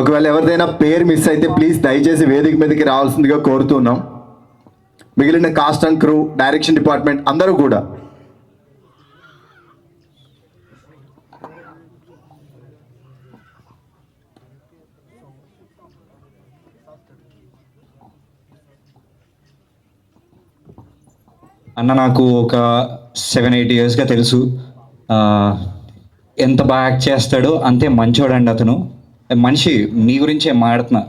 ఒకవేళ ఎవరిదైనా పేరు మిస్ అయితే ప్లీజ్ దయచేసి వేదిక మీదకి రావాల్సిందిగా కోరుతున్నాం. మిగిలిన cast and crew direction department అందరూ కూడా. అన్న నాకు ఒక సెవెన్ ఎయిట్ ఇయర్స్గా తెలుసు. ఎంత బాగా యాక్ట్ చేస్తాడో అంతే మంచోడండి అతను. మనిషి నీ గురించే మాడుతున్నా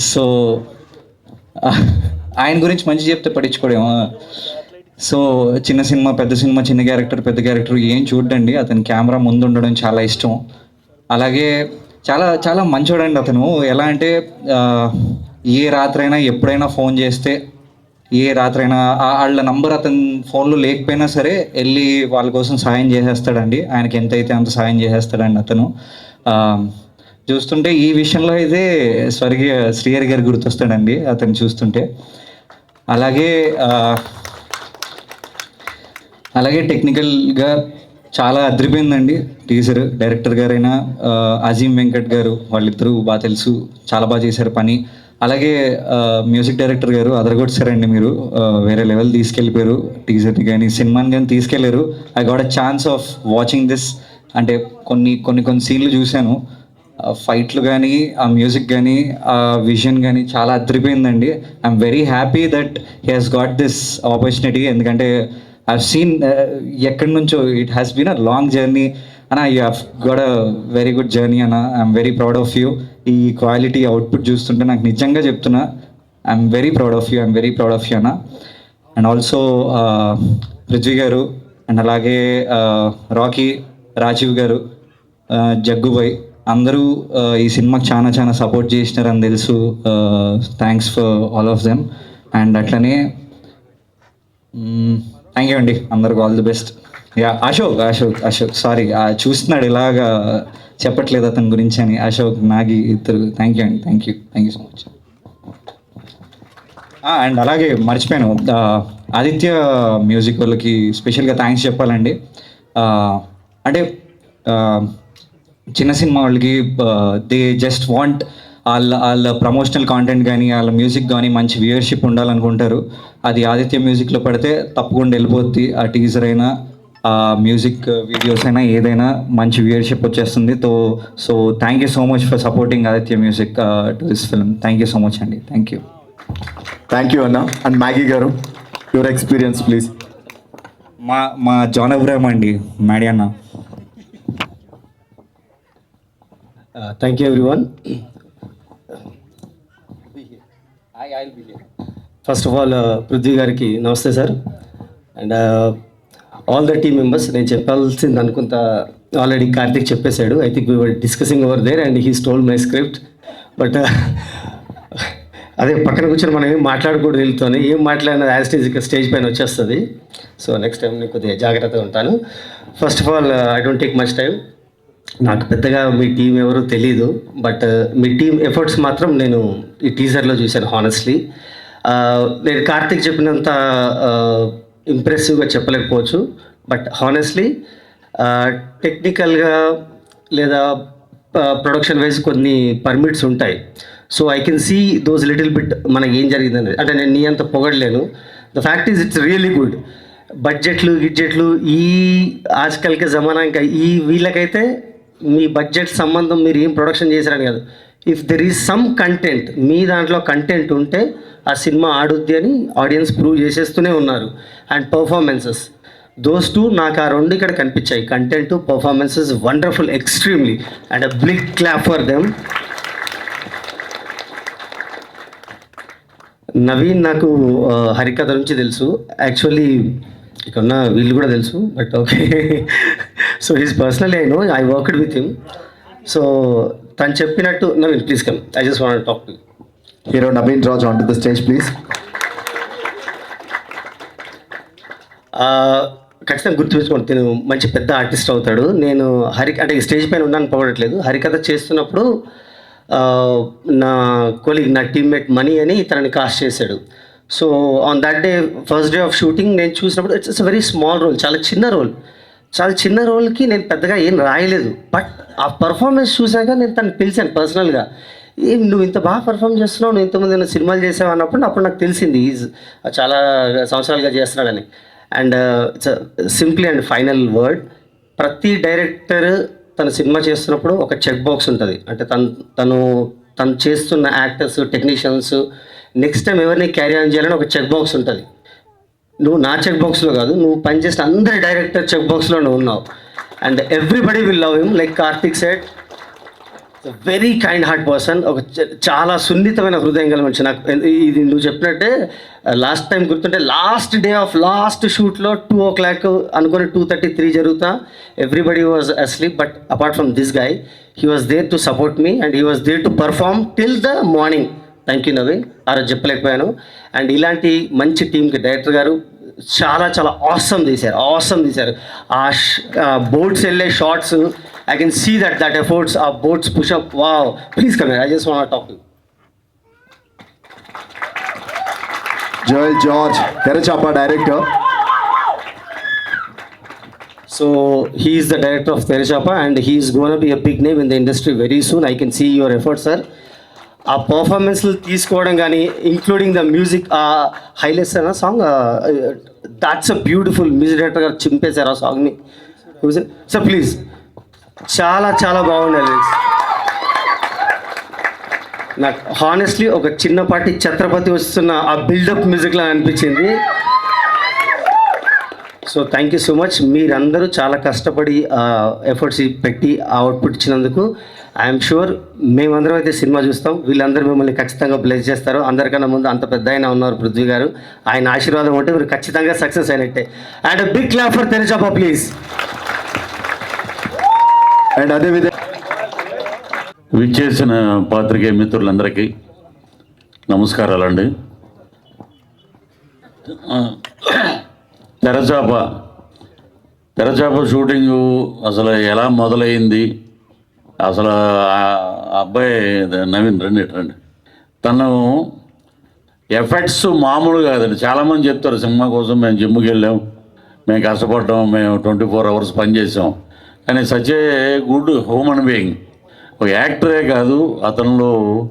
సో ఆయన గురించి మంచి చెప్తే పట్టించుకోడేమో. సో చిన్న సినిమా పెద్ద సినిమా చిన్న క్యారెక్టర్ పెద్ద క్యారెక్టర్ ఏం చూడండి అతని కెమెరా ముందు ఉండడం చాలా ఇష్టం. అలాగే చాలా చాలా మంచోడండి అతను. ఎలా అంటే ఏ రాత్రైనా ఎప్పుడైనా ఫోన్ చేస్తే ఏ రాత్రైనా ఆ- వాళ్ళ నంబర్ అతని ఫోన్లో లేకపోయినా సరే వెళ్ళి వాళ్ళ కోసం సాయం చేసేస్తాడండి. ఆయనకి ఎంత అయితే అంత సాయం చేసేస్తాడండి అతను. చూస్తుంటే ఈ విషయంలో అయితే స్వర్గీయ శ్రీహరి గారు గుర్తొస్తాడండి అతను చూస్తుంటే. అలాగే అలాగే టెక్నికల్గా చాలా అదిరిపోయిందండి. టీచర్ డైరెక్టర్ గారైనా అజీమ్ అజీం వెంకట్ గారు వాళ్ళిద్దరూ బాగా తెలుసు చాలా బాగా చేశారు పని. అలాగే మ్యూజిక్ డైరెక్టర్ గారు అదరగొట్టారండి మీరు. వేరే లెవెల్ తీసుకెళ్ళిపోయారు. టీజర్ని కానీ సినిమాని కానీ తీసుకెళ్ళారు. I got a chance of watching this అంటే కొన్ని కొన్ని కొన్ని సీన్లు చూశాను. ఫైట్లు కానీ ఆ మ్యూజిక్ కానీ ఆ విజన్ కానీ చాలా అదిరిపోయిందండి. I'm very happy that he has got this opportunity ఎందుకంటే ఐ సీన్ ఎక్కడి నుంచో it has been a long journey అన్న you have got a very good journey అన్న I'm very proud of you ఈ క్వాలిటీ అవుట్పుట్ చూస్తుంటే నాకు నిజంగా చెప్తున్నా I'm very proud of you I'm very proud of you అన్న. And also Prithvi garu and అలాగే Rocky Rajiv గారు జగ్గుబాయ్ అందరూ ఈ సినిమాకి చాలా చాలా సపోర్ట్ చేసినారని తెలుసు thanks for all of them and అట్లనే థ్యాంక్ యూ అండి అందరికి all the best yeah Ashok Ashok Ashok sorry చూస్తున్నాడు ఇలాగా చెప్పట్లేదు అతని గురించి అని అశోక్ నాగి ఇద్దరు. థ్యాంక్ యూ అండి. Thank you thank you so much and అలాగే మర్చిపోయాను. ఆదిత్య మ్యూజిక్ వాళ్ళకి స్పెషల్గా థ్యాంక్స్ చెప్పాలండి. అంటే చిన్న సినిమా వాళ్ళకి దే జస్ట్ వాంట్ వాళ్ళ వాళ్ళ ప్రమోషనల్ కాంటెంట్ కానీ వాళ్ళ మ్యూజిక్ కానీ మంచి వ్యూయర్షిప్ ఉండాలనుకుంటారు. అది ఆదిత్య మ్యూజిక్లో పడితే తప్పకుండా వెళ్ళిపోద్ది. ఆ టీజర్ అయినా మ్యూజిక్ వీడియోస్ అయినా ఏదైనా మంచి వ్యూయర్షిప్ వచ్చేస్తుంది. తో so thank you so much for supporting Aditya music to this film thank you so much అండి థ్యాంక్ యూ థ్యాంక్ యూ అన్న and Maggie garu your experience please మా మా జాన్ అబ్రామ్ అండి మ్యాడీ అన్న thank you everyone first of all Prithvi గారికి నమస్తే sir and all the team members నేను చెప్పాల్సింది అనుకుంత ఆల్రెడీ కార్తిక్ చెప్పేశాడు. I think we were discussing over there and he stole my script but అదే పక్కన కూర్చొని మనం ఏం మాట్లాడకూడదు వీళ్ళతోనే. ఏం మాట్లాడినా యాజ్ ఇక స్టేజ్ పైన వచ్చేస్తుంది. సో నెక్స్ట్ టైం నేను కొద్దిగా జాగ్రత్తగా ఉంటాను. First of all I don't take much time నాకు పెద్దగా మీ టీం ఎవరో తెలీదు. బట్ మీ టీం ఎఫర్ట్స్ మాత్రం నేను ఈ టీజర్లో చూశాను హానెస్ట్లీ uh, నేను కార్తిక్ చెప్పినంత uh, ఇంప్రెసివ్గా చెప్పలేకపోవచ్చు. బట్ హానెస్ట్లీ టెక్నికల్గా లేదా ప్రొడక్షన్ వైజ్ కొన్ని పర్మిట్స్ ఉంటాయి. So I can see those little bit మనకి ఏం జరిగిందని. అంటే నేను నీ అంత పొగడలేను. The fact is it's really good బడ్జెట్లు గిడ్జెట్లు ఈ ఆజ్కల్కే జమానా ఇంకా ఈ వీళ్ళకైతే మీ బడ్జెట్ సంబంధం మీరు ఏం ప్రొడక్షన్ చేశారని కాదు. If there is some content మీ దాంట్లో కంటెంట్ ఉంటే ఆ సినిమా ఆడుద్ది అని ఆడియన్స్ ప్రూవ్ చేసేస్తూనే ఉన్నారు. అండ్ పర్ఫార్మెన్సెస్ దోస్ టూ నాకు ఆ రెండు ఇక్కడ కనిపించాయి. Content performances wonderful extremely and a big clap for them Naveen నాకు హరికథ నుంచి తెలుసు. యాక్చువల్లీ ఇక్కడ ఉన్న వీళ్ళు కూడా తెలుసు. But okay so he's personally I know I worked with him so తను చెప్పినట్టు Naveen please come I just want talk to hero Naveen Raj on to the stage please ఖచ్చితంగా గుర్తుపెట్టుకోండి నేను మంచి పెద్ద ఆర్టిస్ట్ అవుతాడు. నేను హరి అంటే స్టేజ్ పైన ఉన్నాను పొగడట్లేదు హరికథ చేస్తున్నప్పుడు నా కొలీగ్ నా టీమ్మేట్ మనీ అని తనని కాస్ట్ చేశాడు. So on that day first day of shooting నేను చూసినప్పుడు it's it's very small role చాలా చిన్న రోల్ చాలా చిన్న రోల్కి నేను పెద్దగా ఏం రాయలేదు. బట్ ఆ పర్ఫార్మెన్స్ చూశాక నేను తను పిలిచాను పర్సనల్గా నువ్వు ఇంత బాగా పర్ఫామ్ చేస్తున్నావు నువ్వు ఇంతమంది సినిమాలు చేసావు అన్నప్పుడు అప్పుడు నాకు తెలిసింది ఈజ్ చాలా సంవత్సరాలుగా చేస్తున్నాడని. And it's simply and final word ప్రతి డైరెక్టర్ తన సినిమా చేస్తున్నప్పుడు ఒక చెక్ బాక్స్ ఉంటుంది. అంటే తను తను తను చేస్తున్న యాక్టర్స్ టెక్నీషియన్స్ నెక్స్ట్ టైం ఎవరిని క్యారీ ఆన్ చేయాలని ఒక చెక్ బాక్స్ ఉంటుంది. నువ్వు నా చెక్ బాక్స్లో కాదు నువ్వు పనిచేసిన అందరి డైరెక్టర్ చెక్ బాక్స్లో నువ్వు ఉన్నావు. And everybody will love him like Karthik set very kind heart person ఒక చాలా సున్నితమైన హృదయం గల మనిషి నాకు. ఇది నువ్వు చెప్పినట్టే లాస్ట్ టైం గుర్తుంటే లాస్ట్ డే ఆఫ్ లాస్ట్ షూట్లో టూ ఓ క్లాక్ అనుకుని టూ థర్టీ త్రీ జరుగుతా. Everybody was asleep but apart from this guy he was there to support me and he was there to perform till the morning thank you Naveen ఆ రోజు చెప్పలేకపోయాను. And ఇలాంటి మంచి టీంకి director గారు చాలా చాలా awesome తీశారు. ఆసమ్ తీశారు. ఆ బోట్స్ వెళ్ళే shots I can see that that efforts ah boats push up wow please come I just want talk to Joel George Therachapa director so he is the director of Therachapa and he is gonna be a big name in the industry very soon I can see your effort sir ah పర్ఫార్మెన్స్లు తీసుకోవడం కానీ including the music ah highlights అన్న song that's a beautiful music director గారు చింపేశారు ఆ సాంగ్ని sir please చాలా చాలా బాగుండాలి నాకు హానెస్ట్లీ ఒక చిన్నపాటి ఛత్రపతి వస్తున్న ఆ బిల్డప్ మ్యూజిక్లా అనిపించింది. So thank you so much మీరందరూ చాలా కష్టపడి ఎఫర్ట్స్ పెట్టి ఆ అవుట్పుట్ ఇచ్చినందుకు ఐఎమ్ షూర్ మేమందరం అయితే సినిమా చూస్తాం. వీళ్ళందరూ మిమ్మల్ని ఖచ్చితంగా బ్లెస్ చేస్తారు. అందరికన్నా ముందు అంత పెద్ద ఆయన ఉన్నారు పృథ్వీ గారు. ఆయన ఆశీర్వాదం ఉంటే మీరు ఖచ్చితంగా సక్సెస్ అయినట్టే. And big clap for Terachapa please and అదేవిధంగా విచ్చేసిన పాత్రికేయ మిత్రులందరికీ నమస్కారాలండి. తెరచాప. తెరచాప షూటింగు అసలు ఎలా మొదలైంది? అసలు అబ్బాయి నవీన్ రండి రండి. తను ఎఫెక్ట్స్ మామూలు కాదండి. చాలామంది చెప్తారు సినిమా కోసం మేము జిమ్కి వెళ్ళాం. మేము కష్టపడ్డాం. మేము ట్వంటీ ఫోర్ అవర్స్ పనిచేసాం కానీ such a good human being. ఒక యాక్టరే కాదు అతనిలో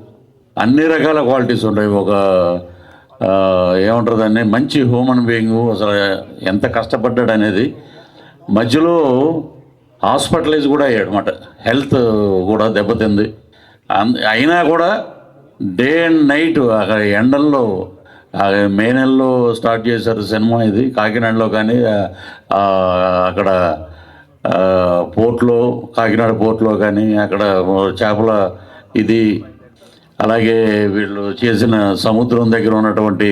అన్ని రకాల క్వాలిటీస్ ఉంటాయి. ఒక ఆ, దాన్ని? మంచి హ్యూమన్ బీయింగ్ అసలు ఎంత కష్టపడ్డాడు అనేది. మధ్యలో హాస్పిటలైజ్ కూడా అయ్యాడు అనమాట హెల్త్ కూడా దెబ్బతింది. అయినా కూడా డే అండ్ నైట్ అక్కడ ఎండల్లో మే నెలలో స్టార్ట్ చేశారు సినిమా ఇది. కాకినాడలో కానీ అక్కడ పోర్ట్లో కాకినాడ పోర్ట్లో కానీ అక్కడ చేపల ఇది అలాగే వీళ్ళు చేసిన సముద్రం దగ్గర ఉన్నటువంటి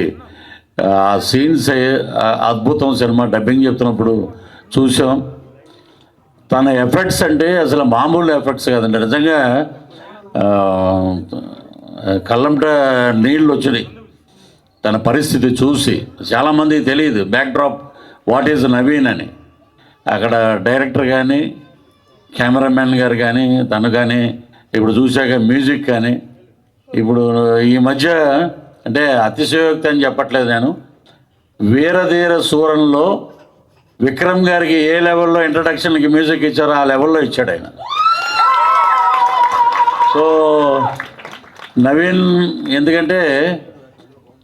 ఆ సీన్స్ అద్భుతం సినిమా డబ్బింగ్ చెప్తున్నప్పుడు చూసాం. తన ఎఫెక్ట్స్ అంటే అసలు మామూలు ఎఫెక్ట్స్ కాదండి. నిజంగా కళ్ళంట నీళ్ళు వచ్చినాయి. తన పరిస్థితి చూసి చాలామంది తెలియదు backdrop what is Naveen అని. అక్కడ డైరెక్టర్ కానీ కెమెరామెన్ గారు కానీ తను కానీ ఇప్పుడు చూశాక మ్యూజిక్ కానీ ఇప్పుడు ఈ మధ్య అంటే అతిశయోక్తి అని చెప్పట్లేదు నేను. వీరధీర సూరంలో విక్రమ్ గారికి ఏ లెవెల్లో ఇంట్రడక్షన్కి మ్యూజిక్ ఇచ్చారో ఆ లెవెల్లో ఇచ్చాడు ఆయన. సో నవీన్ ఎందుకంటే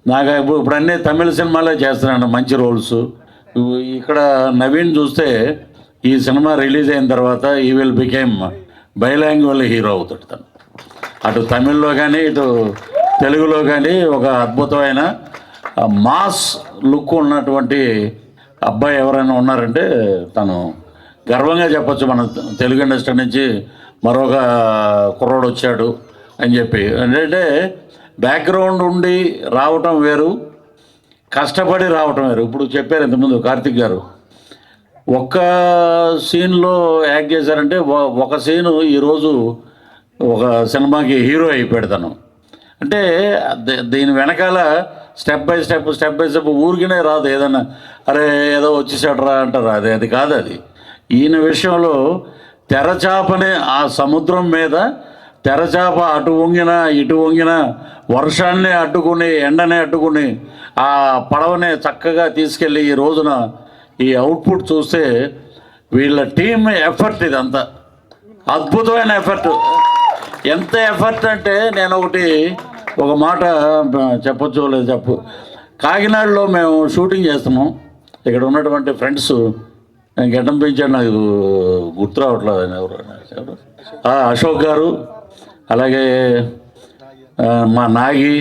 నాకు ఇప్పుడు ఇప్పుడు అన్నీ తమిళ సినిమాలే చేస్తున్నాను మంచి రోల్స్. ఇక్కడ నవీన్ చూస్తే ఈ సినిమా రిలీజ్ అయిన తర్వాత ఈ విల్ బికేమ్ బైలాంగ్వల్ హీరో అవుతాడు తను. అటు తమిళ్ళో కానీ ఇటు తెలుగులో కానీ ఒక అద్భుతమైన మాస్ లుక్ ఉన్నటువంటి అబ్బాయి ఎవరైనా ఉన్నారంటే తను గర్వంగా చెప్పొచ్చు. మన తెలుగు ఇండస్ట్రీ నుంచి మరొక కుర్రోడు వచ్చాడు అని చెప్పి. ఏంటంటే బ్యాక్గ్రౌండ్ ఉండి రావటం వేరు కష్టపడి రావటం వేరు. ఇప్పుడు చెప్పారు ఇంతకుముందు కార్తిక్ గారు. ఒక్క సీన్లో యాక్ట్ చేశారంటే ఒక సీను ఈరోజు ఒక సినిమాకి హీరో అయిపోయాడు తను. అంటే దీని వెనకాల step by step step by step ఊరికినే రాదు. ఏదన్నా అరే ఏదో వచ్చేసాడరా అంటారు. అది అది కాదు అది. ఈయన విషయంలో తెరచాపనే ఆ సముద్రం మీద తెరచాప అటు వంగిన ఇటు వంగిన వర్షాన్ని అడ్డుకుని ఎండనే అడ్డుకుని ఆ పడవని చక్కగా తీసుకెళ్ళి ఈ రోజున ఈ అవుట్పుట్ చూస్తే వీళ్ళ టీం ఎఫర్ట్ ఇదంతా. అద్భుతమైన ఎఫర్ట్. ఎంత ఎఫర్ట్ అంటే నేను ఒకటి ఒక మాట చెప్పొచ్చు లేదు చెప్పు. కాకినాడలో మేము షూటింగ్ చేస్తున్నాం. ఇక్కడ ఉన్నటువంటి ఫ్రెండ్స్ నేను గడ్డం పెంచాడు నాకు గుర్తు రావట్లేదు ఎవరు అశోక్ గారు అలాగే మా నాగి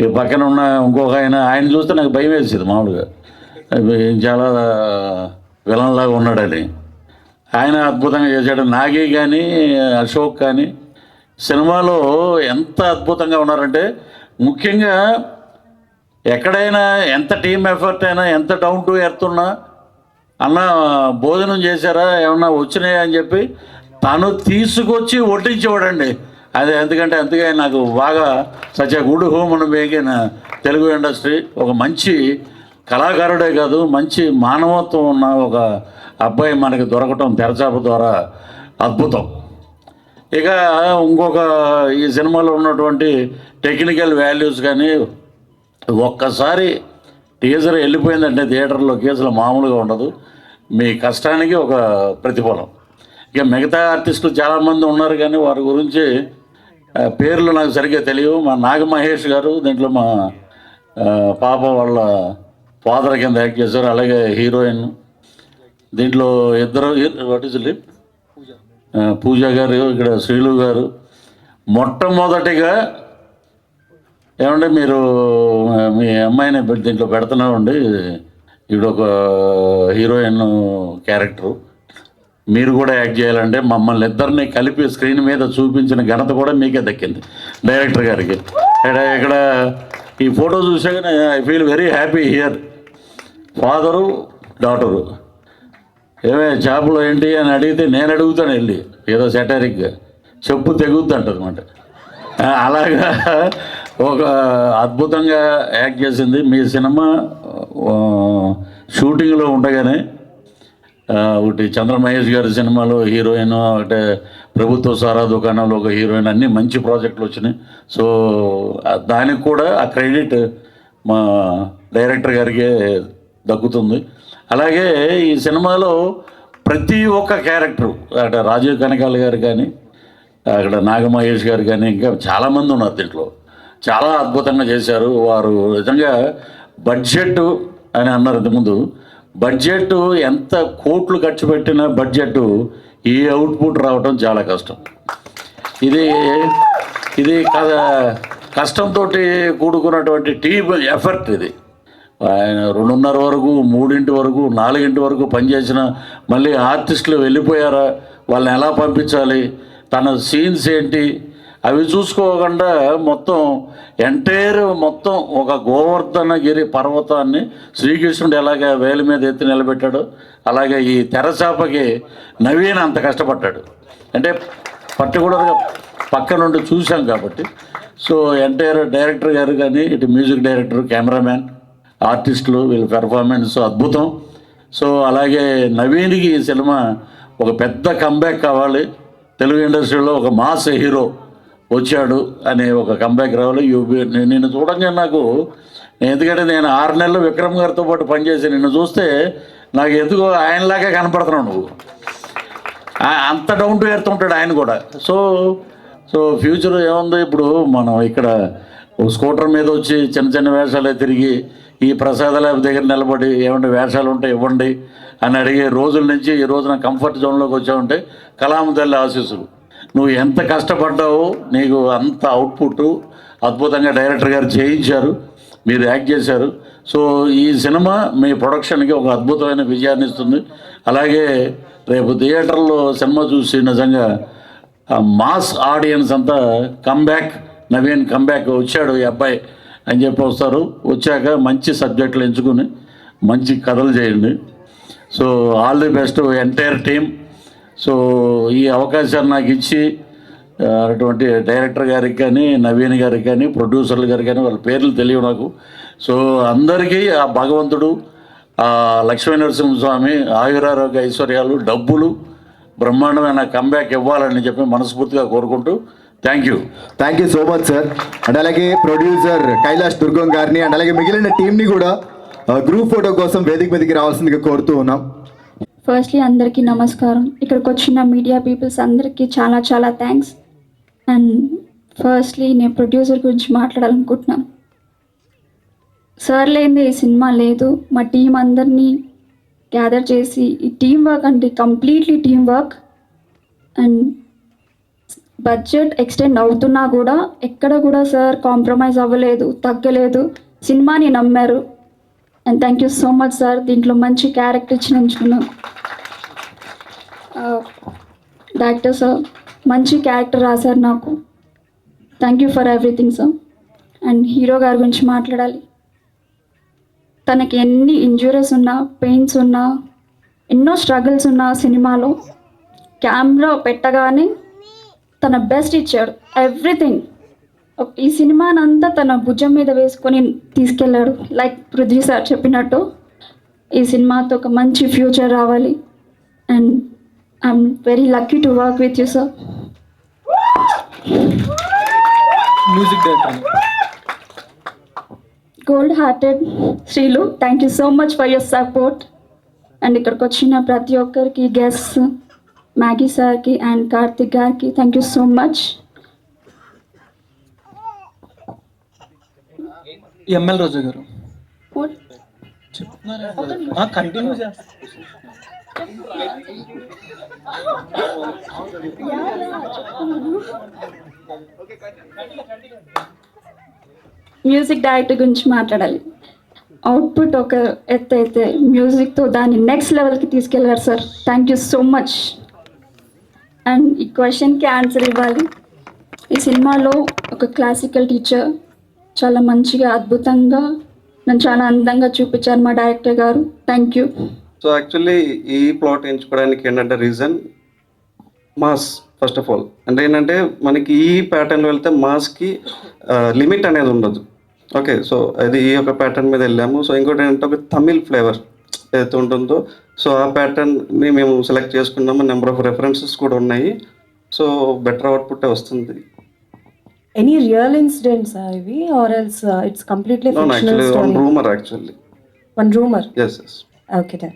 ఈ పక్కన ఉన్న ఇంకొక ఆయన ఆయన చూస్తే నాకు భయం వేసేది మామూలుగా. అవి చాలా విలన్లాగా ఉన్నాడని ఆయన. అద్భుతంగా చేశాడు. నాగి కానీ అశోక్ కానీ సినిమాలో ఎంత అద్భుతంగా ఉన్నారంటే ముఖ్యంగా ఎక్కడైనా ఎంత టీం ఎఫర్ట్ అయినా ఎంత డౌన్ టు ఎర్త్ ఉన్నా అన్న భోజనం చేశారా ఏమన్నా వచ్చినాయా అని చెప్పి తను తీసుకొచ్చి వడ్డించేవాడండి. అది ఎందుకంటే అందుకే నాకు బాగా సచ్ ఎ గుడ్ హోమ్ అని మేకిన తెలుగు ఇండస్ట్రీ. ఒక మంచి కళాకారుడే కాదు మంచి మానవత్వం ఉన్న ఒక అబ్బాయి మనకి దొరకటం తెరచాప ద్వారా అద్భుతం. ఇక ఇంకొక ఈ సినిమాలో ఉన్నటువంటి టెక్నికల్ వాల్యూస్ కానీ ఒక్కసారి టీజర్ వెళ్ళిపోయిందంటే థియేటర్లో కేసులు మామూలుగా ఉండదు. మీ కష్టానికి ఒక ప్రతిఫలం. ఇక మిగతా ఆర్టిస్టులు చాలామంది ఉన్నారు కానీ వారి గురించి పేర్లు నాకు సరిగ్గా తెలియవు. మా నాగమహేష్ గారు దీంట్లో మా పాప వాళ్ళ ఫాదర్ కింద యాక్ట్ చేశారు. అలాగే హీరోయిన్. దీంట్లో ఇద్దరు వాట్ ఇస్ లిప్? పూజ గారు ఇక్కడ శ్రీలు గారు. మొట్టమొదటిగా ఏమంటే మీరు మీ అమ్మాయిని దీంట్లో పెడుతున్నామండి. ఇప్పుడు ఒక హీరోయిన్ క్యారెక్టరు. మీరు కూడా యాక్ట్ చేయాలంటే మమ్మల్ని ఇద్దరిని కలిపి స్క్రీన్ మీద చూపించిన ఘనత కూడా మీకే దక్కింది. డైరెక్టర్ గారికి. ఇక్కడ ఇక్కడ ఈ ఫోటో చూసాక I feel very happy here. Father daughter. ఏమే చేపలు ఏంటి అని అడిగితే నేను అడుగుతాను వెళ్ళి. ఏదో సెటారిక్గా చెప్పు తెగుద్ది అలాగా ఒక అద్భుతంగా యాక్ట్ చేసింది. మీ సినిమా షూటింగ్లో ఉండగానే ఒకటి చంద్ర మహేష్ గారి సినిమాలో హీరోయిన్ ఒకటి ప్రభుత్వ సారా దుకాణంలో ఒక హీరోయిన్ అన్ని మంచి ప్రాజెక్టులు వచ్చినాయి. సో దానికి కూడా ఆ క్రెడిట్ మా డైరెక్టర్ గారికే దక్కుతుంది. అలాగే ఈ సినిమాలో ప్రతి ఒక్క క్యారెక్టర్ అక్కడ రాజీవ్ కనకాల గారు కానీ అక్కడ నాగమహేష్ గారు కానీ ఇంకా చాలామంది ఉన్నారు దీంట్లో. చాలా అద్భుతంగా చేశారు. వారు నిజంగా బడ్జెట్ అని అన్నారు ఇంతకుముందు. బడ్జెట్ ఎంత కోట్లు ఖర్చు పెట్టిన బడ్జెట్ ఈ అవుట్పుట్ రావడం చాలా కష్టం. ఇది ఇది కదా కష్టంతో కూడుకున్నటువంటి టీమ్ ఎఫర్ట్ ఇది. ఆయన రెండున్నర వరకు మూడింటి వరకు నాలుగింటి వరకు పనిచేసిన మళ్ళీ ఆర్టిస్టులు వెళ్ళిపోయారా? వాళ్ళని ఎలా పంపించాలి? తన సీన్స్ ఏంటి? అవి చూసుకోకుండా మొత్తం ఎంటైర్ మొత్తం ఒక గోవర్ధనగిరి పర్వతాన్ని శ్రీకృష్ణుడు ఎలాగ వేలి మీద ఎత్తి నిలబెట్టాడు అలాగే ఈ తెరచాపకి నవీన్ అంత కష్టపడ్డాడు. అంటే పర్టికులర్గా పక్క నుండి చూసాం కాబట్టి. సో ఎంటైర్ డైరెక్టర్ గారు కానీ ఇటు మ్యూజిక్ డైరెక్టర్ కెమెరామ్యాన్ ఆర్టిస్టులు వీళ్ళ పెర్ఫార్మెన్స్ అద్భుతం. సో అలాగే నవీన్కి ఈ సినిమా ఒక పెద్ద కంబ్యాక్ కావాలి. తెలుగు ఇండస్ట్రీలో ఒక మాస్ హీరో వచ్చాడు అనే ఒక కంబ్యాక్ రావాలి. యూబీ నిన్ను చూడంగా నాకు ఎందుకంటే నేను ఆరు నెలలు విక్రమ్ గారితో పాటు పనిచేసి నిన్ను చూస్తే నాకు ఎందుకో ఆయనలాగా కనపడుతున్నావు నువ్వు. అంత డౌన్ టు ఎర్త్ ఉంటాడు ఆయన కూడా. సో సో ఫ్యూచర్ ఏముంది ఇప్పుడు మనం ఇక్కడ స్కూటర్ మీద వచ్చి చిన్న చిన్న వేషాలే తిరిగి ఈ ప్రసాదాల దగ్గర నిలబడి ఏమంటే వేషాలు ఉంటే ఇవ్వండి అని అడిగే రోజుల నుంచి ఈ రోజున కంఫర్ట్ జోన్లోకి వచ్చామంటే కలాం తల్లి ఆశీస్సులు. నువ్వు ఎంత కష్టపడ్డావో నీకు అంత అవుట్పుట్ అద్భుతంగా డైరెక్టర్ గారు చేయించారు మీరు యాక్ట్ చేశారు. సో ఈ సినిమా మీ ప్రొడక్షన్కి ఒక అద్భుతమైన విజయాన్ని ఇస్తుంది. అలాగే రేపు థియేటర్లో సినిమా చూసి నిజంగా మాస్ ఆడియన్స్ అంతా కమ్బ్యాక్ నవీన్ కమ్బ్యాక్ వచ్చాడు ఈ అబ్బాయి అని చెప్పి వస్తారు. వచ్చాక మంచి సబ్జెక్టులు ఎంచుకుని మంచి కథలు చేయండి. So all the best entire team so ఈ అవకాశాన్ని నాకు ఇచ్చి అటువంటి డైరెక్టర్ గారికి కానీ నవీన్ గారికి కానీ ప్రొడ్యూసర్లు గారికి కానీ వాళ్ళ పేర్లు తెలియవు నాకు. సో అందరికీ ఆ భగవంతుడు ఆ లక్ష్మీ నరసింహస్వామి ఆయురారోగ్య ఐశ్వర్యాలు డబ్బులు బ్రహ్మాండమైన కంబ్యాక్ ఇవ్వాలని చెప్పి మనస్ఫూర్తిగా కోరుకుంటూ thank you thank you so much sir and అలాగే ప్రొడ్యూసర్ కైలాష్ దుర్గం గారిని అండ్ అలాగే మిగిలిన టీంని కూడా గ్రూప్ ఫోటో కోసం వేదిక మీదకి రావాల్సిందిగా కోరుతూ ఉన్నాం. ఫస్ట్లీ అందరికీ నమస్కారం. ఇక్కడికి వచ్చిన మీడియా పీపుల్స్ అందరికీ చాలా చాలా థ్యాంక్స్ అండ్ ఫస్ట్లీ నేను ప్రొడ్యూసర్ గురించి మాట్లాడాలనుకుంటున్నాను. సార్ లేనిదే ఈ సినిమా లేదు. మా టీం అందరినీ గ్యాదర్ చేసి ఈ టీం వర్క్ అంటే completely team work and budget extend అవుతున్నా కూడా ఎక్కడ కూడా సార్ కాంప్రమైజ్ అవ్వలేదు తగ్గలేదు. సినిమాని నమ్మారు. And thank you so much sir దీంట్లో మంచి క్యారెక్టర్ ఇచ్చినందుకున్నాను డాక్టర్ సార్ మంచి క్యారెక్టర్ రాశారు నాకు. Thank you for everything sir and hero గారి గురించి మాట్లాడాలి. తనకి ఎన్ని ఇంజురీస్ ఉన్నా పెయిన్స్ ఉన్నా ఎన్నో స్ట్రగుల్స్ ఉన్నా సినిమాలో కెమెరా పెట్టగానే తన బెస్ట్ ఇచ్చాడు. ఎవ్రీథింగ్ ఈ సినిమానంతా తన భుజం మీద వేసుకొని తీసుకెళ్ళాడు. లైక్ పృథ్వీ సార్ చెప్పినట్టు ఈ సినిమాతో ఒక మంచి ఫ్యూచర్ రావాలి. And I'm very lucky to work with you sir music director gold hearted Srilu thank you so much for your support and ఇక్కడికి వచ్చిన ప్రతి ఒక్కరికి గెస్ట్ మ్యాగీ సార్కి అండ్ కార్తిక్ గారికి thank you so much ML Roja garu continue చేస్తా music director గురించి మాట్లాడాలి. Output ఒక ఎత్తు అయితే మ్యూజిక్తో దాన్ని నెక్స్ట్ లెవెల్కి తీసుకెళ్ళారు sir thank you so much and ఈ క్వశ్చన్కి ఆన్సర్ ఇవ్వాలి. ఈ సినిమాలో ఒక క్లాసికల్ టీచర్ చాలా మంచిగా అద్భుతంగా నన్ను చాలా అందంగా చూపించారు మా director garu. Thank you so actually ఈ ప్లాట్ ఎంచుకోవడానికి ఏంటంటే reason mass first of all అంటే ఏంటంటే మనకి ఈ ప్యాటర్న్లో వెళ్తే మాస్కి లిమిట్ అనేది ఉండదు. ఓకే సో అది ఈ యొక్క ప్యాటర్న్ మీద వెళ్ళాము. సో ఇంకోటి ఏంటంటే ఒక తమిళ్ ఫ్లేవర్ ఏదైతే ఉంటుందో సో ఆ ప్యాటర్న్ని మేము సెలెక్ట్ చేసుకున్నాము. నెంబర్ ఆఫ్ రెఫరెన్సెస్ కూడా ఉన్నాయి. సో బెటర్ అవుట్పుట్ వస్తుంది. Incidents are we, or else uh, it's completely fictional actually one? Rumour. Yes yes Okay then.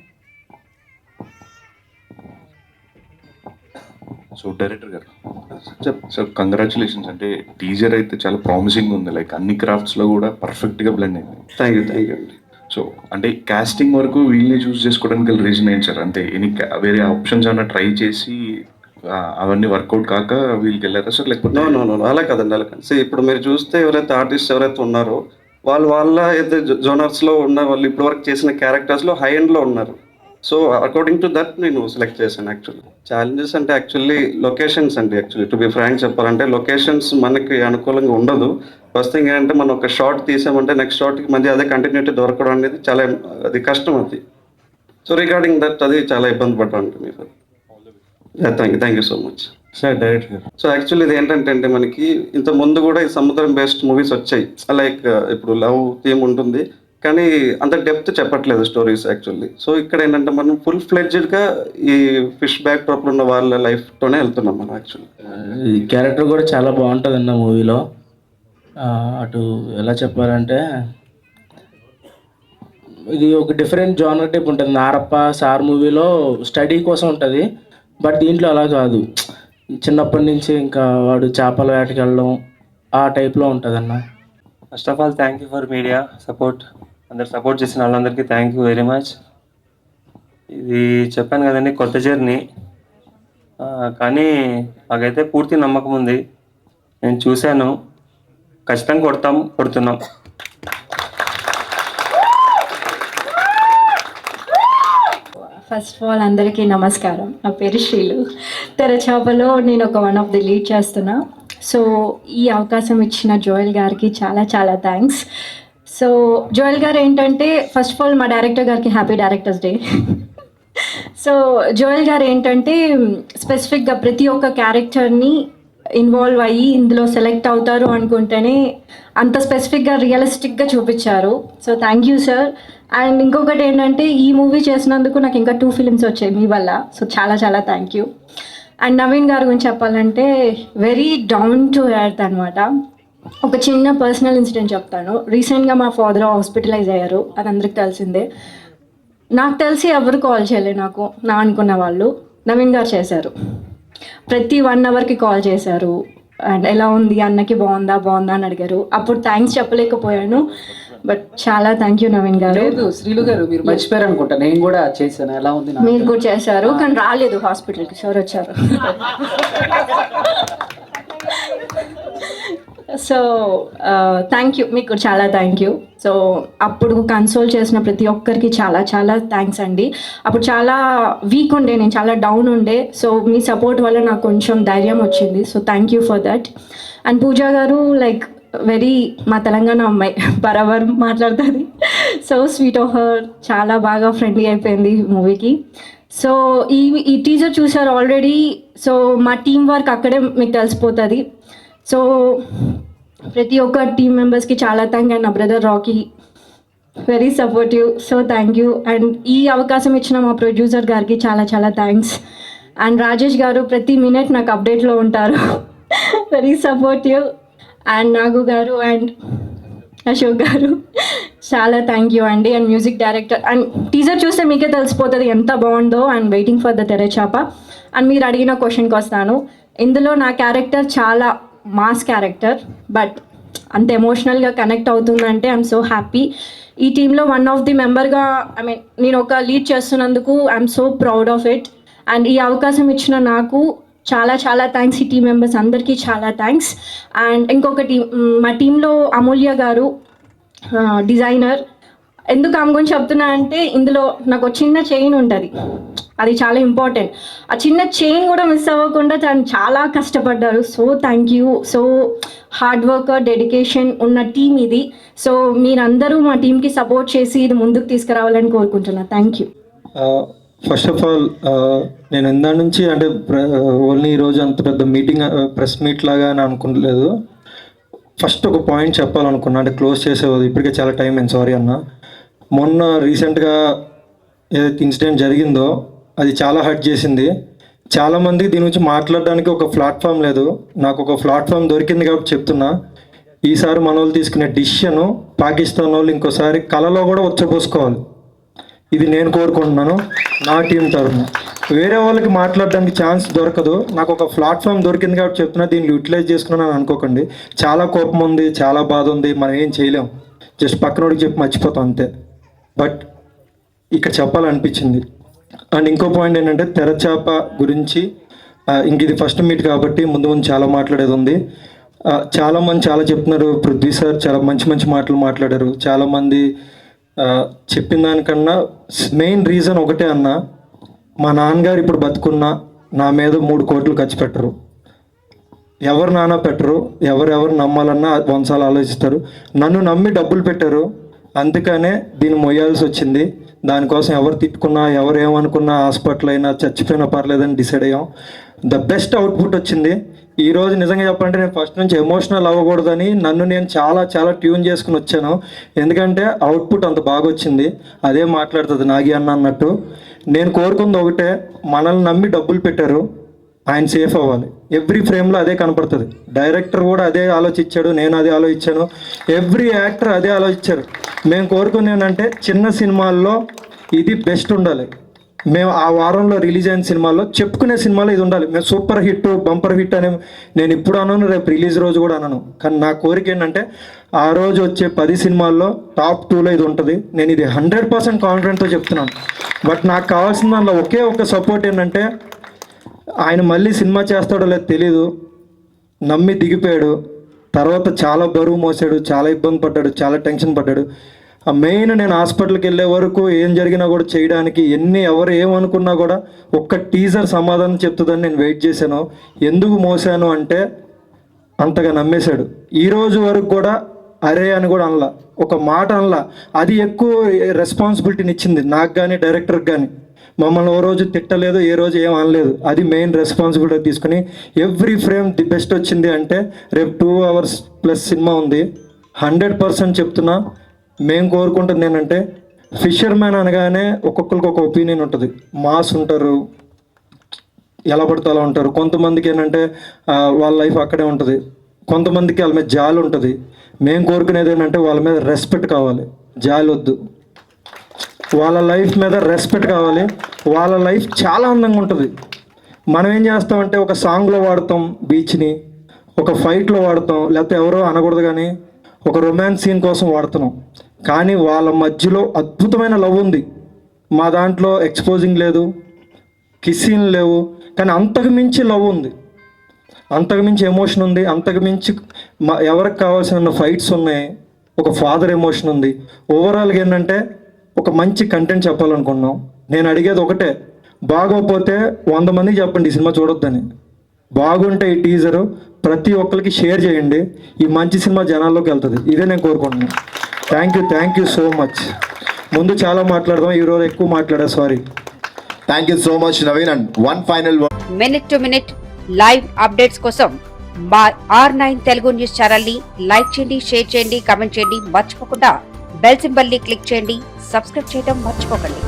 So director garu so congratulations అంటే టీజర్ అయితే చాలా ప్రామిసింగ్ ఉంది. లైక్ అన్ని క్రాఫ్ట్స్లో కూడా పర్ఫెక్ట్గా బ్లెండ్ అయింది. థ్యాంక్ యూ థ్యాంక్ యూ అండి సో అంటే కాస్టింగ్ వరకు వీళ్ళని చూస్ చేసుకోవడానికి గల రీజన్ ఏంటి సార్? అంటే ఎనీ వేరే ఆప్షన్స్ అన్న ట్రై చేసి అవన్నీ వర్కౌట్ కాక వీళ్ళకి వెళ్ళారా సార్? లేకపోతే అలా కాదండి అలా కాదు. See, ఇప్పుడు మీరు చూస్తే ఎవరైతే ఆర్టిస్ట్ ఎవరైతే ఉన్నారో వాళ్ళు వాళ్ళ అయితే జోనర్స్లో ఉన్న వాళ్ళు ఇప్పుడు వరకు చేసిన క్యారెక్టర్స్లో హై ఎండ్లో ఉన్నారు. సో అకార్డింగ్ టు దట్ నేను సెలెక్ట్ చేశాను యాక్చువల్లీ ఛాలెంజెస్ అంటే యాక్చువల్లీ లొకేషన్స్ అండి యాక్చువల్లీ టు బి ఫ్రాంక్ చెప్పాలంటే లొకేషన్స్ మనకి అనుకూలంగా ఉండదు. ఫస్ట్ థింగ్ ఏంటంటే మనం ఒక షార్ట్ తీసామంటే నెక్స్ట్ షార్ట్కి మధ్య అదే కంటిన్యూటీ దొరకడం అనేది చాలా అది కష్టం అది. సో రిగార్డింగ్ దట్ అది చాలా ఇబ్బంది పడ్డాను మీరు thank you thank you so much sir director garu so actually ఇది ఏంటంటే అంటే మనకి ఇంత ముందు కూడా ఈ సముద్రం బేస్డ్ మూవీస్ వచ్చాయి. లైక్ ఇప్పుడు లవ్ థీమ్ ఉంటుంది. కానీ అంత డెప్త్ చెప్పట్లేదు స్టోరీస్ యాక్చువల్లీ సో ఇక్కడ ఏంటంటే మనం ఫుల్ ఫ్లెడ్జ్డ్గా ఈ ఫిష్ బ్యాక్ డ్రాప్లో ఉన్న వాళ్ళ లైఫ్తోనే వెళ్తున్నాం మనం యాక్చువల్లీ ఈ క్యారెక్టర్ కూడా చాలా బాగుంటుంది అన్న మూవీలో అటు ఎలా చెప్పాలంటే ఇది ఒక డిఫరెంట్ జానర్ టైప్ ఉంటుంది. నారప్ప సార్ మూవీలో స్టడీ కోసం ఉంటుంది. బట్ దీంట్లో అలా కాదు. చిన్నప్పటి నుంచి ఇంకా వాడు చేపల వేటకి వెళ్ళడం ఆ టైప్లో ఉంటుంది అన్న first of all thank you for media support అందరు సపోర్ట్ చేసిన వాళ్ళందరికీ థ్యాంక్ యూ వెరీ మచ్ ఇది చెప్పాను కదండి కొత్త జర్నీ కానీ మాకైతే పూర్తి నమ్మకం ఉంది. నేను చూశాను. ఖచ్చితంగా కొడతాం కొడుతున్నాం. ఫస్ట్ ఆఫ్ ఆల్ అందరికీ నమస్కారం. నా పేరు శ్రీలు. తెరచాపలో నేను ఒక వన్ ఆఫ్ ది లీడ్ చేస్తున్నా. సో ఈ అవకాశం ఇచ్చిన జోయల్ గారికి చాలా చాలా థ్యాంక్స్ సో జోయల్ గారు ఏంటంటే ఫస్ట్ ఆఫ్ ఆల్ మా డైరెక్టర్ గారికి happy directors day so Joel garu ఏంటంటే స్పెసిఫిక్గా ప్రతి ఒక్క క్యారెక్టర్ని ఇన్వాల్వ్ అయ్యి ఇందులో సెలెక్ట్ అవుతారు అనుకుంటేనే అంత స్పెసిఫిక్గా రియలిస్టిక్గా చూపించారు. So thank you sir and ఇంకొకటి ఏంటంటే ఈ మూవీ చేసినందుకు నాకు ఇంకా టూ ఫిలిమ్స్ వచ్చాయి మీ వల్ల. సో చాలా చాలా థ్యాంక్ యూ అండ్ నవీన్ గారి గురించి చెప్పాలంటే వెరీ డౌన్ టు ఎర్త్ అనమాట ఒక చిన్న పర్సనల్ ఇన్సిడెంట్ చెప్తాను. రీసెంట్గా మా ఫాదర్ హాస్పిటలైజ్ అయ్యారు. అది అందరికి తెలిసిందే. నాకు తెలిసి ఎవరు కాల్ చేయలే నాకు. నా అనుకున్న వాళ్ళు. నవీన్ గారు చేశారు. ప్రతి వన్ అవర్కి కాల్ చేశారు. అండ్ ఎలా ఉంది? అన్నకి బాగుందా? బాగుందా? అని అడిగారు. అప్పుడు థ్యాంక్స్ చెప్పలేకపోయాను. బట్ చాలా థ్యాంక్ యూ నవీన్ గారు. లేదు శ్రీలు గారు మీరు మర్చిపోయారు అనుకుంటా. నేను కూడా చేశాను. ఎలా ఉంది? మీరు కూడా చేశారు. కానీ రాలేదు హాస్పిటల్కి సార్ వచ్చారు? సో థ్యాంక్ యూ మీకు చాలా థ్యాంక్ యూ సో అప్పుడు కన్సోల్ చేసిన ప్రతి ఒక్కరికి చాలా చాలా థ్యాంక్స్ అండి. అప్పుడు చాలా వీక్ ఉండే నేను చాలా డౌన్ ఉండే. సో మీ సపోర్ట్ వల్ల నాకు కొంచెం ధైర్యం వచ్చింది. So thank you for that and Pooja garu like very మా తెలంగాణ అమ్మాయి. బరాబర్ మాట్లాడుతుంది. సో స్వీట్ ఆఫ్ హర్ చాలా బాగా ఫ్రెండ్లీ అయిపోయింది మూవీకి. సో ఈ ఈ టీజర్ చూసారు ఆల్రెడీ సో మా టీం వర్క్ అక్కడే మీకు తెలిసిపోతుంది. సో ప్రతి ఒక్క టీం మెంబర్స్కి చాలా థ్యాంక్ అండ్ నా brother Rocky very supportive so thank you and ఈ అవకాశం ఇచ్చిన మా ప్రొడ్యూసర్ గారికి చాలా చాలా థ్యాంక్స్ అండ్ రాజేష్ గారు ప్రతి మినిట్ నాకు అప్డేట్లో ఉంటారు. వెరీ సపోర్టివ్ అండ్ నాగు గారు అండ్ అశోక్ గారు చాలా థ్యాంక్ యూ అండి. And music director and teaser చూస్తే మీకే తెలిసిపోతుంది ఎంత బాగుందో. And waiting for the Terachapa. And మీరు అడిగిన క్వశ్చన్కి వస్తాను. ఇందులో నా క్యారెక్టర్ చాలా మాస్ క్యారెక్టర్ బట్ అంత ఎమోషనల్గా కనెక్ట్ అవుతుందంటే ఐఎమ్ సో హ్యాపీ ఈ టీంలో వన్ ఆఫ్ ది మెంబర్గా ఐ మీన్ నేను ఒక లీడ్ చేస్తున్నందుకు I'm so proud of it and ఈ అవకాశం ఇచ్చిన నాకు చాలా చాలా థ్యాంక్స్ ఈ టీం మెంబర్స్ అందరికీ చాలా థ్యాంక్స్ అండ్ ఇంకొక టీం మా టీంలో అమూల్య గారు డిజైనర్ ఎందుకు ఆమె గురించి చెప్తున్నా అంటే ఇందులో నాకు చిన్న చైన్ ఉంటుంది. అది చాలా ఇంపార్టెంట్ ఆ చిన్న చైన్ కూడా మిస్ అవ్వకుండా తను చాలా కష్టపడ్డారు. So thank you so hard work dedication ఉన్న టీం ఇది. సో మీరందరూ మా టీంకి సపోర్ట్ చేసి ఇది ముందుకు తీసుకురావాలని కోరుకుంటున్నా. Thank you first of all నేను ఇందా నుంచి అంటే uh, ఓన్లీ ఈరోజు అంత పెద్ద మీటింగ్ ప్రెస్ మీట్ లాగా అని అనుకోలేదు ఫస్ట్ ఒక పాయింట్ చెప్పాలనుకున్నా అంటే క్లోజ్ చేసేది ఇప్పటికే చాలా టైం అయింది సారీ అన్న. మొన్న రీసెంట్గా ఏదైతే ఇన్సిడెంట్ జరిగిందో అది చాలా హర్ట్ చేసింది. చాలామంది దీని గురించి మాట్లాడడానికి ఒక ప్లాట్ఫామ్ లేదు. నాకు ఒక ప్లాట్ఫామ్ దొరికింది కాబట్టి చెప్తున్నా. ఈసారి మన వాళ్ళు తీసుకునే డిసిషన్ పాకిస్తాన్ వాళ్ళు ఇంకోసారి కళలో కూడా వచ్చపోసుకోవాలి ఇది నేను కోరుకుంటున్నాను. నా టీం తరఫున. వేరే వాళ్ళకి మాట్లాడడానికి ఛాన్స్ దొరకదు. నాకు ఒక ప్లాట్ఫామ్ దొరికింది కాబట్టి చెప్తున్నా. దీన్ని యూటిలైజ్ చేసుకున్నాను అనుకోకండి. చాలా కోపం ఉంది చాలా బాధ ఉంది. మనం ఏం చేయలేం. జస్ట్ పక్కనోడికి చెప్పి మర్చిపోతాం అంతే. బట్ ఇక్కడ చెప్పాలనిపించింది. అండ్ ఇంకో పాయింట్ ఏంటంటే తెరచాప గురించి ఇంక ఇది ఫస్ట్ మీట్ కాబట్టి ముందు ముందు చాలా మాట్లాడేది ఉంది. చాలా మంది చాలా చెప్తున్నారు పృథ్వీ సార్ చాలా మంచి మంచి మాటలు మాట్లాడారు. చాలా మంది చెప్పిన దానికన్నా మెయిన్ రీజన్ ఒకటే అన్న మా నాన్నగారు ఇప్పుడు బతుకున్నా నా మీద మూడు కోట్లు ఖర్చు పెట్టరు. ఎవరు నాన్న పెట్టరు ఎవరెవరు నమ్మాలన్నా వంశాలు ఆలోచిస్తారు. నన్ను నమ్మి డబ్బులు పెట్టారు అందుకనే దీన్ని మొయ్యాల్సి వచ్చింది. దానికోసం ఎవరు తిట్టుకున్నా ఎవరు ఏమనుకున్నా హాస్పిటల్ అయినా చచ్చిపోయినా పర్లేదని డిసైడ్ అయ్యాం. ద బెస్ట్ అవుట్పుట్ వచ్చింది. ఈ రోజు నిజంగా చెప్పాలంటే నేను ఫస్ట్ నుంచి ఎమోషనల్ అవ్వకూడదని నన్ను నేను చాలా చాలా ట్యూన్ చేసుకుని వచ్చాను. ఎందుకంటే అవుట్పుట్ అంత బాగా వచ్చింది. అదే మాట్లాడుతుంది నాగి అన్న అన్నట్టు. నేను కోరుకుంది ఒకటే మనల్ని నమ్మి డబ్బులు పెట్టారు. ఆయన సేఫ్ అవ్వాలి. ఎవ్రీ ఫ్రేమ్లో అదే కనపడుతుంది. డైరెక్టర్ కూడా అదే ఆలోచించాడు నేను అదే ఆలోచించాను. ఎవ్రీ యాక్టర్ అదే ఆలోచించారు. మేము కోరుకునేనంటే ఏంటంటే చిన్న సినిమాల్లో ఇది బెస్ట్ ఉండాలి. మేము ఆ వారంలో రిలీజ్ అయిన సినిమాల్లో చెప్పుకునే సినిమాలో ఇది ఉండాలి. మేము సూపర్ హిట్ బంపర్ హిట్ అనే నేను ఇప్పుడు అనను రేపు రిలీజ్ రోజు కూడా అనను. కానీ నా కోరిక ఏంటంటే ఆ రోజు వచ్చే పది సినిమాల్లో టాప్ టూలో ఇది ఉంటుంది. నేను ఇది హండ్రెడ్ పర్సెంట్ కాన్ఫిడెంట్తో చెప్తున్నాను. బట్ నాకు కావాల్సిన దానిలో ఒకే ఒక సపోర్ట్ ఏంటంటే ఆయన మళ్ళీ సినిమా చేస్తాడో లేదో తెలీదు. నమ్మి దిగిపోయాడు. తర్వాత చాలా బరువు మోసాడు చాలా ఇబ్బంది పడ్డాడు చాలా టెన్షన్ పడ్డాడు. ఆ మెయిన్ నేను హాస్పిటల్కి వెళ్ళే వరకు ఏం జరిగినా కూడా చేయడానికి ఎన్ని ఎవరు ఏమనుకున్నా కూడా ఒక్క టీజర్ సమాధానం చెప్తుందని నేను వెయిట్ చేశాను. ఎందుకు మోసాను అంటే అంతగా నమ్మేశాడు. ఈ రోజు వరకు కూడా అరే అని కూడా అనలా. ఒక మాట అనలా. అది ఎక్కువ రెస్పాన్సిబిలిటీని ఇచ్చింది. నాకు కానీ డైరెక్టర్కి కానీ మమ్మల్ని ఓ రోజు తిట్టలేదు ఏ రోజు ఏం అనలేదు. అది మెయిన్ రెస్పాన్సిబిలిటీ తీసుకుని ఎవ్రీ ఫ్రేమ్ ది బెస్ట్ వచ్చింది అంటే రేపు టూ అవర్స్ ప్లస్ సినిమా ఉంది. హండ్రెడ్ పర్సెంట్ చెప్తున్నా. మేము కోరుకుంటుంది ఏంటంటే ఫిషర్ మ్యాన్ అనగానే ఒక్కొక్కరికి ఒక ఒపీనియన్ ఉంటుంది. మాస్ ఉంటారు ఎలా పడితే అలా ఉంటారు. కొంతమందికి ఏంటంటే వాళ్ళ లైఫ్ అక్కడే ఉంటుంది. కొంతమందికి వాళ్ళ మీద జాలి ఉంటుంది. మేము కోరుకునేది ఏంటంటే వాళ్ళ మీద రెస్పెక్ట్ కావాలి. జాలి వద్దు. వాళ్ళ లైఫ్ మీద రెస్పెక్ట్ కావాలి. వాళ్ళ లైఫ్ చాలా అందంగా ఉంటుంది. మనం ఏం చేస్తామంటే ఒక సాంగ్లో వాడతాం బీచ్ని ఒక ఫైట్లో వాడతాం లేకపోతే ఎవరో అనకూడదు కానీ ఒక రొమాన్స్ సీన్ కోసం వాడుతున్నాం. కానీ వాళ్ళ మధ్యలో అద్భుతమైన లవ్ ఉంది. మా దాంట్లో ఎక్స్పోజింగ్ లేదు కిస్సీన్ లేవు కానీ అంతకు మించి లవ్ ఉంది. అంతకు మించి ఎమోషన్ ఉంది. అంతకు మించి మా ఎవరికి కావాల్సిన ఫైట్స్ ఉన్నాయి. ఒక ఫాదర్ ఎమోషన్ ఉంది. ఓవరాల్గా ఏంటంటే ఒక మంచి కంటెంట్ చెప్పాలనుకున్నాం. నేను అడిగేది ఒకటే బాగోకపోతే వంద మందికి చెప్పండి ఈ సినిమా చూడొద్దని. బాగుంటే ఈ టీజరు ప్రతి ఒక్కరికి షేర్ చేయండి ఈ మంచి సినిమా జనాల్లోకి వెళ్తుంది. ఇదే నేను కోరుకుంటున్నాను. Thank you thank you so much ముందు చాలా మాట్లాడదాం ఈరోజు ఎక్కువ మాట్లాడా sorry thank you so much Naveen and one final minute to minute live updates కోసం మా ఆర్ నైన్ తెలుగు న్యూస్ ఛానల్ని లైక్ చేయండి షేర్ చేయండి కామెంట్ చేయండి. మర్చిపోకుండా బెల్ సింబల్ని క్లిక్ చేయండి. సబ్స్క్రైబ్ చేయడం మర్చిపోకండి.